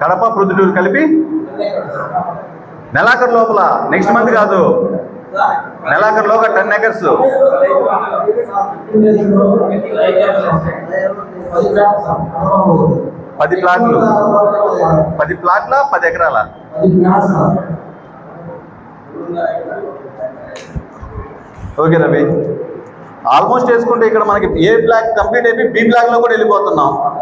కడప ప్రొద్దుటూరు కలిపి నెలాఖరు లోపల నెక్స్ట్ మంత్ కాదు. నెలాఖరు లోపల టెన్ ఎకర్స్ పది ప్లాట్లు. పది ప్లాట్ల పది ఎకరాల? ఓకే రవి. ఆల్మోస్ట్ వేసుకుంటే ఇక్కడ మనకి ఏ బ్లాక్ కంప్లీట్ అయిపోయి బి బ్లాక్లో కూడా వెళ్ళిపోతున్నాం.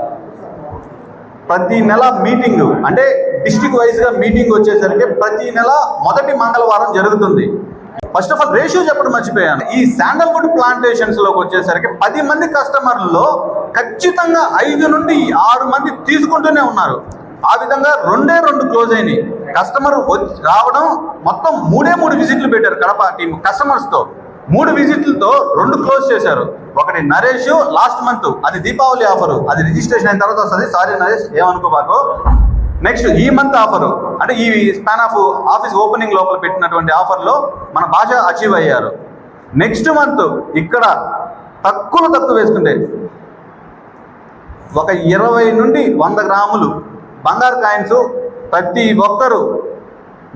ప్రతి నెల మీటింగ్ అంటే డిస్టిక్ వైజ్గా మీటింగ్ వచ్చేసరికి ప్రతి నెల మొదటి మంగళవారం జరుగుతుంది. ఫస్ట్ ఆఫ్ ఆల్ రేషియో చెప్పడం మర్చిపోయాను. ఈ శాండల్వుడ్ ప్లాంటేషన్స్లోకి వచ్చేసరికి పది మంది కస్టమర్లలో ఖచ్చితంగా ఐదు నుండి ఆరు మంది తీసుకుంటూనే ఉన్నారు. ఆ విధంగా రెండే రెండు క్లోజ్ అయినాయి. కస్టమర్ వచ్చి- రావడం మొత్తం మూడే మూడు విజిట్లు పెట్టారు కడప టీం కస్టమర్స్తో. మూడు విజిట్లతో రెండు క్లోజ్ చేశారు. ఒకటి నరేష్ లాస్ట్ మంత్. అది దీపావళి ఆఫర్. అది రిజిస్ట్రేషన్ అయిన తర్వాత వస్తుంది. సారీ నరేష్ ఏమనుకోబాకు నెక్స్ట్ ఈ మంత్ ఆఫర్. అంటే ఈ స్పాన్ ఆఫ్ ఆఫీస్ ఓపెనింగ్ లోపల పెట్టినటువంటి ఆఫర్లో మన భాష అచీవ్ అయ్యారు. నెక్స్ట్ మంత్ ఇక్కడ తక్కువ తక్కువ వేసుకుంటే ఒక ఇరవై నుండి వంద గ్రాములు బంగారు కాయిన్స్ ప్రతి ఒక్కరూ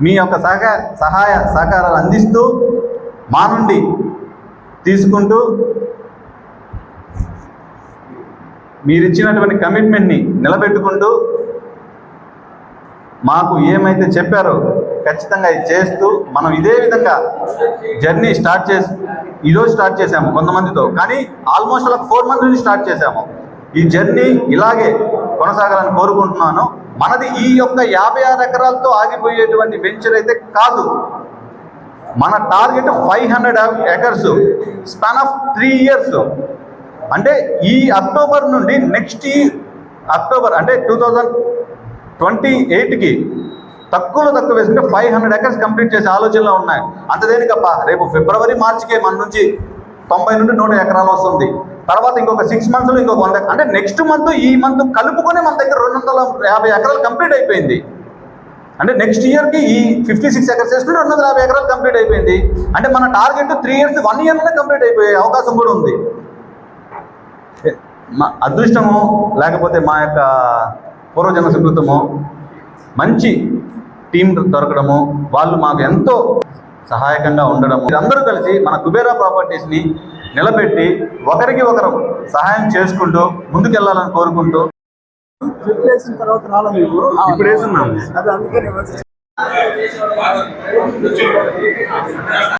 మీ యొక్క సహ సహాయ సహకారాలు అందిస్తూ మా నుండి తీసుకుంటూ మీరు ఇచ్చినటువంటి కమిట్మెంట్ని నిలబెట్టుకుంటూ మాకు ఏమైతే చెప్పారో ఖచ్చితంగా ఇది చేస్తూ మనం ఇదే విధంగా జర్నీ స్టార్ట్ చేసి ఈరోజు స్టార్ట్ చేసాము కొంతమందితో. కానీ ఆల్మోస్ట్ అలా ఫోర్ మంత్స్ నుంచి స్టార్ట్ చేసాము ఈ జర్నీ ఇలాగే కొనసాగాలని కోరుకుంటున్నాను. మనది ఈ యొక్క యాభై ఆరు ఎకరాలతో ఆగిపోయేటువంటి వెంచర్ అయితే కాదు. మన target five hundred acres span of three years. అంటే ఈ అక్టోబర్ నుండి నెక్స్ట్ ఈ అక్టోబర్ అంటే టూ థౌజండ్ ట్వంటీ ఎయిట్కి తక్కువలో తక్కువ వేసుకుంటే ఫైవ్ హండ్రెడ్ ఎకర్స్ కంప్లీట్ చేసే ఆలోచనలో ఉన్నాయి. అంతదేనికప్ప రేపు ఫిబ్రవరి మార్చికే మన నుంచి తొంభై నుండి నూట ఎకరాలు వస్తుంది. తర్వాత ఇంకొక సిక్స్ మంత్స్లో ఇంకొక వంద అంటే నెక్స్ట్ మంత్ ఈ మంత్ కలుపుకొని మన దగ్గర రెండు వందల యాభై ఎకరాలు కంప్లీట్ అయిపోయింది. అంటే నెక్స్ట్ ఇయర్కి ఈ ఫిఫ్టీ సిక్స్ ఎకర్స్ వేసుకుంటే రెండు వందల యాభై ఎకరాలు కంప్లీట్ అయిపోయింది. అంటే మన టార్గెట్ త్రీ ఇయర్స్ వన్ ఇయర్లోనే కంప్లీట్ అయిపోయే అవకాశం కూడా ఉంది. మా అదృష్టము లేకపోతే మా యొక్క పూర్వజన్మ సుకృతము మంచి టీం దొరకడము వాళ్ళు మాకు ఎంతో సహాయకంగా ఉండడము అందరూ కలిసి మన కుబేరా ప్రాపర్టీస్ని నిలబెట్టి ఒకరికి ఒకరు సహాయం చేసుకుంటూ ముందుకెళ్ళాలని కోరుకుంటూ వేసిన తర్వాత రాలేదు. ఇప్పుడు వేస్తున్నాము అది అందుకని